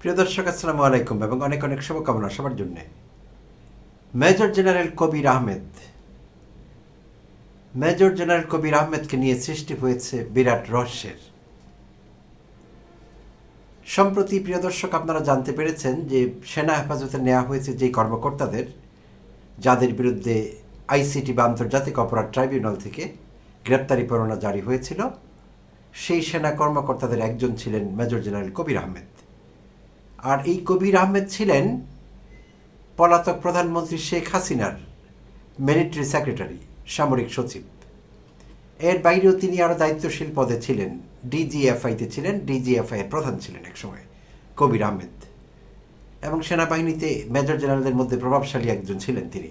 প্রিয় দর্শক, আসসালামু আলাইকুম এবং অনেক অনেক শুভকামনা সবার জন্যে। Major general Kabir Ahmed. Major general Kabir আহমেদকে নিয়ে সৃষ্টি হয়েছে বিরাট রহস্যের। সম্প্রতি, প্রিয় দর্শক, আপনারা জানতে পেরেছেন যে সেনা হেফাজতে নেওয়া হয়েছে যেই কর্মকর্তাদের, যাদের বিরুদ্ধে আইসিটি বা আন্তর্জাতিক অপরাধ ট্রাইব্যুনাল থেকে গ্রেপ্তারি পরোয়ানা জারি হয়েছিল, সেই সেনা কর্মকর্তাদের একজন ছিলেন মেজর জেনারেল কবির আহমেদ। আর এই কবির আহমেদ ছিলেন পলাতক প্রধানমন্ত্রী শেখ হাসিনার মিলিটারি সেক্রেটারি, সামরিক সচিব। এর বাইরেও তিনি আরও দায়িত্বশীল পদে ছিলেন। ডিজিএফআইতে ছিলেন, ডিজিএফআই এর প্রধান ছিলেন একসময় কবির আহমেদ। এবং সেনাবাহিনীতে মেজর জেনারেলদের মধ্যে প্রভাবশালী একজন ছিলেন তিনি।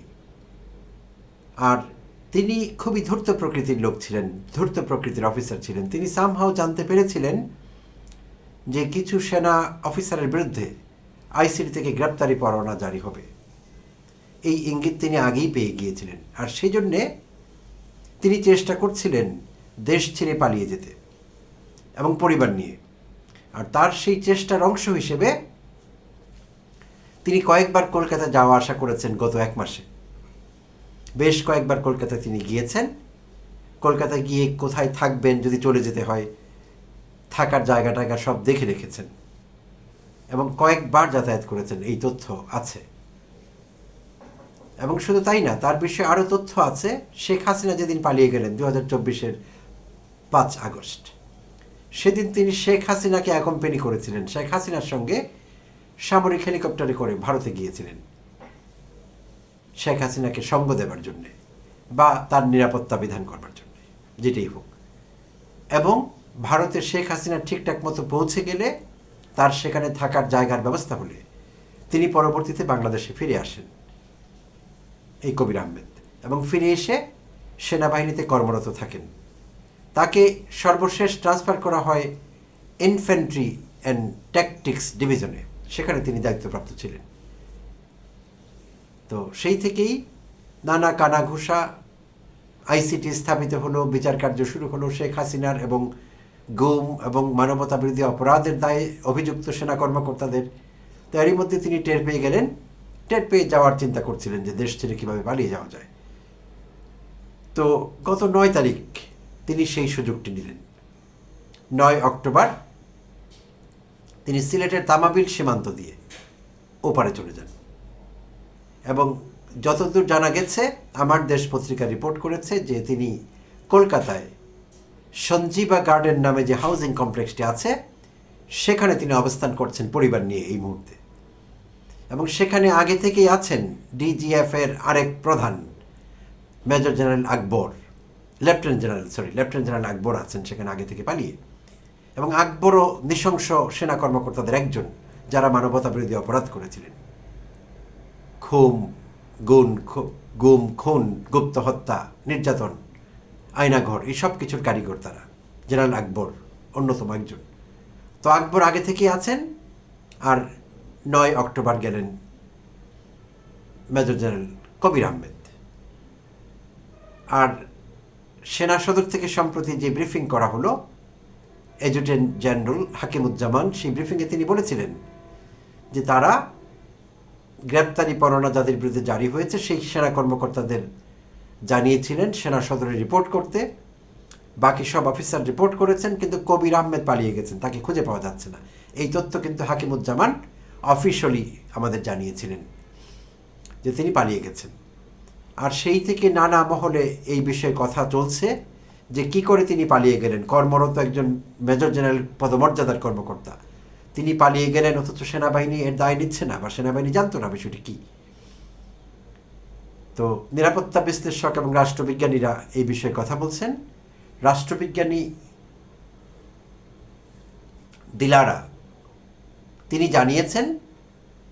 আর তিনি খুবই ধূর্ত প্রকৃতির লোক ছিলেন, ধূর্ত প্রকৃতির অফিসার ছিলেন। তিনি সামহাও জানতে পেরেছিলেন যে কিছু সেনা অফিসারের বিরুদ্ধে আইসিডি থেকে গ্রেপ্তারি পরোয়ানা জারি হবে। এই ইঙ্গিত তিনি আগেই পেয়ে গিয়েছিলেন। আর সেই জন্যে তিনি চেষ্টা করছিলেন দেশ ছেড়ে পালিয়ে যেতে এবং পরিবার নিয়ে। আর তার সেই চেষ্টার অংশ হিসেবে তিনি কয়েকবার কলকাতা যাওয়া আসা করেছেন গত এক মাসে। বেশ কয়েকবার কলকাতা তিনি গিয়েছেন। কলকাতা গিয়ে কোথায় থাকবেন যদি চলে যেতে হয় থাকার জায়গা টায়গা সব দেখে রেখেছেন। এবং কয়েকবার যাতায়াত করেছেন, এই তথ্য আছে। এবং শুধু তাই না, তার বিষয়ে আরও তথ্য আছে, শেখ হাসিনা যেদিন পালিয়ে গেলেন দু হাজার চব্বিশের পাঁচ আগস্ট। সেদিন তিনি শেখ হাসিনাকে অ্যাকম্পেনি করেছিলেন। শেখ হাসিনার সঙ্গে সামরিক হেলিকপ্টারে করে ভারতে গিয়েছিলেন। শেখ হাসিনাকে সঙ্গ দেবার জন্যে বা তার নিরাপত্তা বিধান করবার জন্যে, যেটাই হোক। এবং ভারতে শেখ হাসিনা ঠিকঠাক মতো পৌঁছে গেলে তার সেখানে থাকার জায়গার ব্যবস্থা হলে তিনি পরবর্তীতে বাংলাদেশে ফিরে আসেন এই কবির আহমেদ। এবং ফিরে এসে সেনাবাহিনীতে কর্মরত থাকেন। তাকে সর্বশেষ ট্রান্সফার করা হয় ইনফ্যান্ট্রি অ্যান্ড ট্যাকটিক্স ডিভিশনে সেখানে তিনি দায়িত্বপ্রাপ্ত ছিলেন। তো সেই থেকেই নানা কানাঘুষা আইসিটি স্থাপিত হলো, বিচার কার্য শুরু হলো শেখ হাসিনার এবং গুম এবং মানবতা বিরোধী অপরাধের দায়ে অভিযুক্ত সেনা কর্মকর্তাদের তো এরই মধ্যে তিনি টের পেয়ে গেলেন। টের পেয়ে যাওয়ার চিন্তা করছিলেন যে দেশ ছেড়ে কীভাবে পালিয়ে যাওয়া যায়। তো গত নয় তারিখ তিনি সেই সুযোগটি নিলেন। নয় অক্টোবর তিনি সিলেটের তামাবিল সীমান্ত দিয়ে ওপারে চলে যান। এবং যতদূর জানা গেছে, আমার দেশ পত্রিকা রিপোর্ট করেছে যে তিনি কলকাতায় সঞ্জীবা গার্ডেন নামে যে হাউজিং কমপ্লেক্সটি আছে, সেখানে তিনি অবস্থান করছেন পরিবার নিয়ে এই মুহূর্তে। এবং সেখানে আগে থেকেই আছেন ডিজিএফ এর আরেক প্রধান, major general Akbar, lieutenant general, sorry, lieutenant general Akbar আছেন সেখানে আগে থেকে পালিয়ে। এবং আকবরও নৃশংস সেনা কর্মকর্তাদের একজন, যারা মানবতা বিরোধী অপরাধ করেছিলেন। খুম, গুণ গুম, খুন, গুপ্ত হত্যা, নির্যাতন আয়নাঘর, এই সব কিছুর কারিগর তারা। জেনারেল আকবর, অন্যতম একজন। তো আকবর আগে থেকেই আছেন আর নয় অক্টোবর গেলেন মেজর জেনারেল কবির আহমেদ। আর সেনা সদর থেকে সম্প্রতি যে ব্রিফিং করা হলো এজুটেন্ট জেনারেল হাকিমুজ্জামান, সেই ব্রিফিংয়ে তিনি বলেছিলেন যে তারা গ্রেপ্তারি পরোয়ানা যাদের বিরুদ্ধে জারি হয়েছে, সেই সেনা কর্মকর্তাদের জানিয়েছিলেন, সেনা সদরে রিপোর্ট করতে। বাকি সব অফিসার রিপোর্ট করেছেন, কিন্তু কবির আহমেদ পালিয়ে গেছেন, তাকে খুঁজে পাওয়া যাচ্ছে না। এই তথ্য কিন্তু হাকিমুজ্জামান অফিসিয়ালি আমাদের জানিয়েছিলেন যে তিনি পালিয়ে গেছেন। আর সেই থেকে নানা মহলে এই বিষয়ে কথা চলছে যে কি করে তিনি পালিয়ে গেলেন। কর্মরত একজন মেজর জেনারেল পদমর্যাদার কর্মকর্তা। তিনি পালিয়ে গেলেন, অথচ সেনাবাহিনী এর দায় নিচ্ছে না বা সেনাবাহিনী জানতো না বিষয়টি কী। তো নিরাপত্তা বিশ্লেষক এবং রাষ্ট্রবিজ্ঞানীরা এই বিষয়ে কথা বলছেন। রাষ্ট্রবিজ্ঞানী দিলারা, তিনি জানিয়েছেন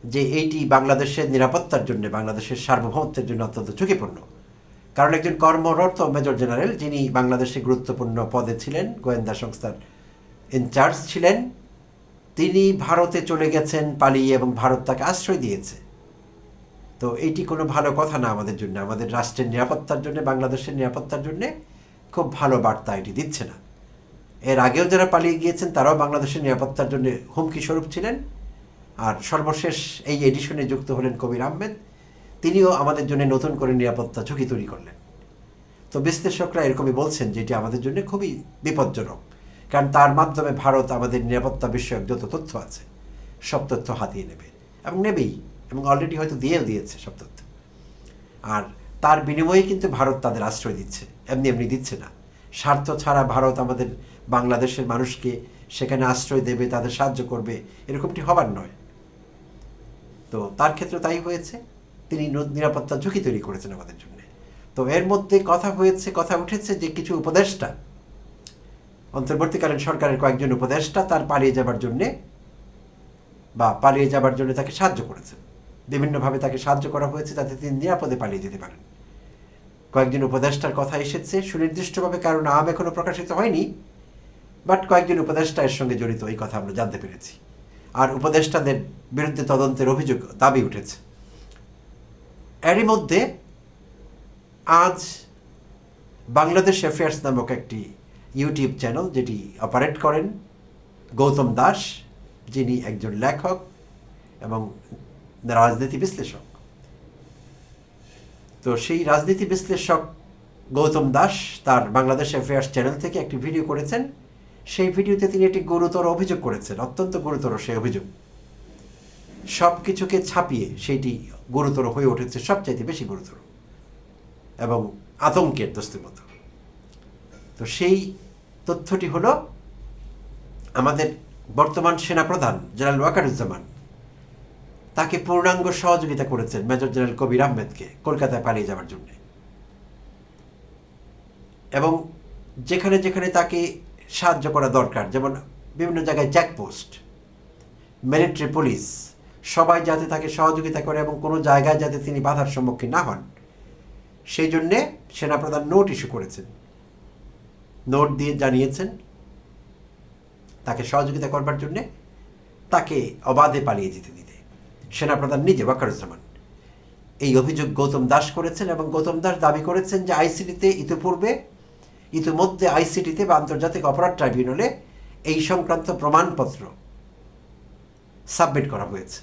যে এইটি বাংলাদেশের নিরাপত্তার জন্য, বাংলাদেশের সার্বভৌমত্বের জন্য অত্যন্ত ঝুঁকিপূর্ণ। কারণ একজন কর্মরত মেজর জেনারেল, যিনি বাংলাদেশে গুরুত্বপূর্ণ পদে ছিলেন, গোয়েন্দা সংস্থার ইনচার্জ ছিলেন, তিনি ভারতে চলে গেছেন, পালিয়ে এবং ভারত তাকে আশ্রয় দিয়েছে। তো এইটি কোনো ভালো কথা না আমাদের জন্য। আমাদের রাষ্ট্রের নিরাপত্তার জন্য, বাংলাদেশের নিরাপত্তার জন্য খুব ভালো বার্তা এটি দিচ্ছে না। এর আগেও যারা পালিয়ে গিয়েছেন, তারাও বাংলাদেশের নিরাপত্তার জন্য হুমকি স্বরূপ ছিলেন। আর সর্বশেষ এই এডিশনে যুক্ত হলেন কবির আহমেদ। তিনিও আমাদের জন্য নতুন করে নিরাপত্তা ঝুঁকি তৈরি করলেন। তো বিশ্লেষকরা এরকমই বলছেন যেটি আমাদের জন্য খুবই বিপজ্জনক, কারণ তার মাধ্যমে ভারত আমাদের নিরাপত্তা বিষয়ক যত তথ্য আছে, সব তথ্য হাতিয়ে নেবে এবং নেবেই। এবং অলরেডি হয়তো দিয়েও দিয়েছে সব তথ্য। আর তার বিনিময়ে কিন্তু ভারত তাদের আশ্রয় দিচ্ছে, এমনি এমনি দিচ্ছে না। স্বার্থ ছাড়া ভারত আমাদের বাংলাদেশের মানুষকে সেখানে আশ্রয় দেবে, তাদের সাহায্য করবে, এরকমটি হবার নয়। তো তার ক্ষেত্রে তাই হয়েছে। তিনি নিরাপত্তা ঝুঁকি তৈরি করেছেন আমাদের জন্য। তো এর মধ্যে কথা হয়েছে, কথা উঠেছে যে কিছু উপদেষ্টা, অন্তর্বর্তীকালীন সরকারের কয়েকজন উপদেষ্টা তার পালিয়ে যাবার জন্যে বা পালিয়ে যাবার জন্য তাকে সাহায্য করেছেন। বিভিন্নভাবে তাকে সাহায্য করা হয়েছে যাতে তিনি নিরাপদে পালিয়ে যেতে পারেন। কয়েকজন উপদেষ্টার কথা এসেছে, সুনির্দিষ্টভাবে কারও নাম এখনও প্রকাশিত হয়নি, বাট কয়েকজন উপদেষ্টা এর সঙ্গে জড়িত, এই কথা আমরা জানতে পেরেছি। আর উপদেষ্টাদের বিরুদ্ধে তদন্তের অভিযোগ, দাবি উঠেছে। এরই মধ্যে আজ বাংলাদেশ অ্যাফেয়ার্স নামক একটি ইউটিউব চ্যানেল যেটি অপারেট করেন গৌতম দাস, যিনি একজন লেখক এবং রাজনীতি বিশ্লেষক। তো সেই রাজনীতি বিশ্লেষক গৌতম দাস তার বাংলাদেশ অ্যাফেয়ার্স চ্যানেল থেকে একটি ভিডিও করেছেন। সেই ভিডিওতে তিনি একটি গুরুতর অভিযোগ করেছেন, অত্যন্ত গুরুতর সেই অভিযোগ। সব কিছুকে ছাপিয়ে সেইটি গুরুতর হয়ে উঠেছে, সবচাইতে বেশি গুরুতর এবং আতঙ্কের দস্তির মতো। তো সেই তথ্যটি হলো, আমাদের বর্তমান সেনাপ্রধান জেনারেল ওয়াকারুজ্জামান তাকে পূর্ণাঙ্গ সহযোগিতা করেছেন মেজর জেনারেল কবির আহমেদকে কলকাতায় পালিয়ে যাওয়ার জন্য। এবং যেখানে যেখানে তাকে সাহায্য করা দরকার, যেমন বিভিন্ন জায়গায় চেকপোস্ট মিলিটারি পুলিশ, সবাই যাতে তাকে সহযোগিতা করে এবং কোনো জায়গায় যাতে তিনি বাধার সম্মুখীন না হন, সেই জন্যে সেনাপ্রধান নোট ইস্যু করেছেন। নোট দিয়ে জানিয়েছেন তাকে সহযোগিতা করবার জন্যে তাকে অবাধে পালিয়ে যেতে দিতে। সেনাপ্রধান নিজে, ওয়াকারুজ্জামান। এই অভিযোগ গৌতম দাস করেছেন এবং গৌতম দাস দাবি করেছেন যে আইসিটিতে ইতিপূর্বে, ইতিমধ্যে আইসিটিতে বা আন্তর্জাতিক অপরাধ ট্রাইব্যুনালে এই সংক্রান্ত প্রমাণপত্র সাবমিট করা হয়েছে।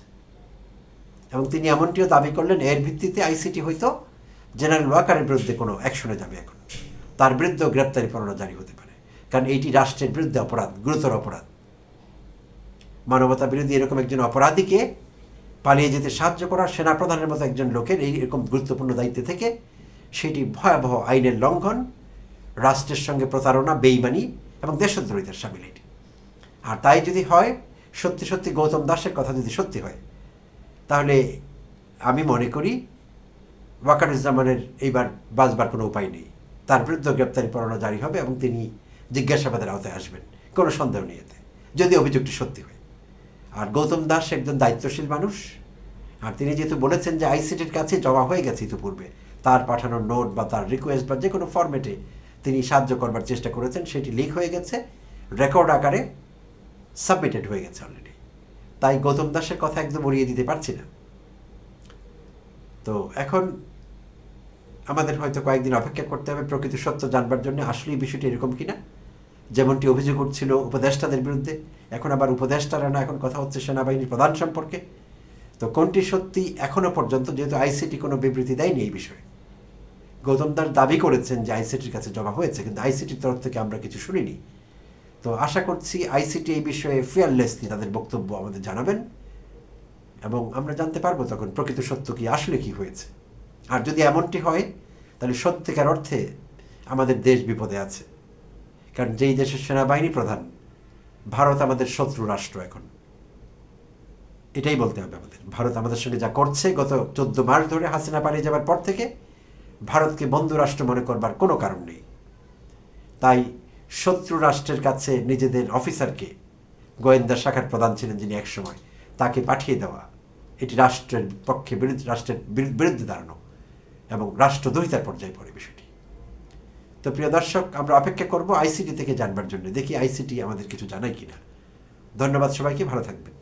এবং তিনি এমনটিও দাবি করলেন, এর ভিত্তিতে আইসিটি হয়তো জেনারেল ওয়াকারের বিরুদ্ধে কোনো অ্যাকশনে যাবে এখন। তার বিরুদ্ধেও গ্রেপ্তারি পরোয়ানা জারি হতে পারে। কারণ এইটি রাষ্ট্রের বিরুদ্ধে অপরাধ, গুরুতর অপরাধ। মানবতা বিরোধী এরকম একজন অপরাধীকে পালিয়ে যেতে সাহায্য করা সেনাপ্রধানের মতো একজন লোকের এই এরকম গুরুত্বপূর্ণ দায়িত্ব থেকে সেটি ভয়াবহ আইনের লঙ্ঘন, রাষ্ট্রের সঙ্গে প্রতারণা, বেইমানি এবং দেশদ্রোহিতার সামিল এটি। আর তাই যদি হয়, সত্যি সত্যি গৌতম দাসের কথা যদি সত্যি হয়, তাহলে আমি মনে করি ওয়াকারুজ্জামানের এইবার বাঁচবার কোনো উপায় নেই। তার বিরুদ্ধে গ্রেপ্তারি পরোয়ানা জারি হবে এবং তিনি জিজ্ঞাসাবাদের আওতায় আসবেন। কোনো সন্দেহ নেই এতে। যদি অভিযোগটি সত্যি হয়। আর গৌতম দাস একজন দায়িত্বশীল মানুষ। আর তিনি যেহেতু বলেছেন যে আইসিটির কাছে জমা হয়ে গেছে ইতিপূর্বে, তার পাঠানো নোট বা তার রিকোয়েস্ট বা যে কোনো ফরম্যাটে তিনি সাহায্য করবার চেষ্টা করেছেন, সেটি লিক হয়ে গেছে রেকর্ড আকারে সাবমিটেড হয়ে গেছে অলরেডি তাই গৌতম দাসের কথা একদম উড়িয়ে দিতে পারছি না। তো এখন আমাদের হয়তো কয়েকদিন অপেক্ষা করতে হবে প্রকৃত সত্য জানবার জন্য, আসলেই বিষয়টি এরকম কিনা। যেমনটি অভিযোগ উঠছিল উপদেষ্টাদের বিরুদ্ধে, এখন আবার উপদেষ্টারা না এখন কথা হচ্ছে সেনাবাহিনীর প্রধান সম্পর্কে। তো কোনটি সত্যি এখনও পর্যন্ত, যেহেতু আইসিটি কোনো বিবৃতি দেয়নি এই বিষয়ে। গৌতম দাস দাবি করেছেন যে আইসিটির কাছে জমা হয়েছে, কিন্তু আইসিটির তরফ থেকে আমরা কিছু শুনিনি। তো আশা করছি আইসিটি এই বিষয়ে ফেয়ারলেসলি তাদের বক্তব্য আমাদের জানাবেন, এবং আমরা জানতে পারব তখন প্রকৃত সত্য কি, আসলে কি হয়েছে। আর যদি এমনটি হয়, তাহলে সত্যিকার অর্থে আমাদের দেশ বিপদে আছে। কারণ যেই দেশের সেনাবাহিনী প্রধান, ভারত আমাদের শত্রু রাষ্ট্র এখন। এটাই বলতে হবে আমাদের। ভারত আমাদের সঙ্গে যা করছে, গত চোদ্দ মাস ধরে হাসিনা পালিয়ে যাবার পর থেকে ভারতকে বন্ধু রাষ্ট্র মনে করবার কোনো কারণ নেই। তাই শত্রু রাষ্ট্রের কাছে নিজেদের অফিসারকে, গোয়েন্দা শাখার প্রধান ছিলেন যিনি একসময়, তাকে পাঠিয়ে দেওয়া, এটি রাষ্ট্রের পক্ষে বিরুদ্ধে, রাষ্ট্রের বিরুদ্ধে দাঁড়ানো এবং রাষ্ট্রদ্রোহিতার পর্যায়ে পড়ে বিষয়টি। তো প্রিয় দর্শক, আমরা অপেক্ষা করব আইসিটি থেকে জানবার জন্য। দেখি আইসিটি আমাদের কিছু জানায় কিনা। ধন্যবাদ সবাইকে, ভালো থাকবেন।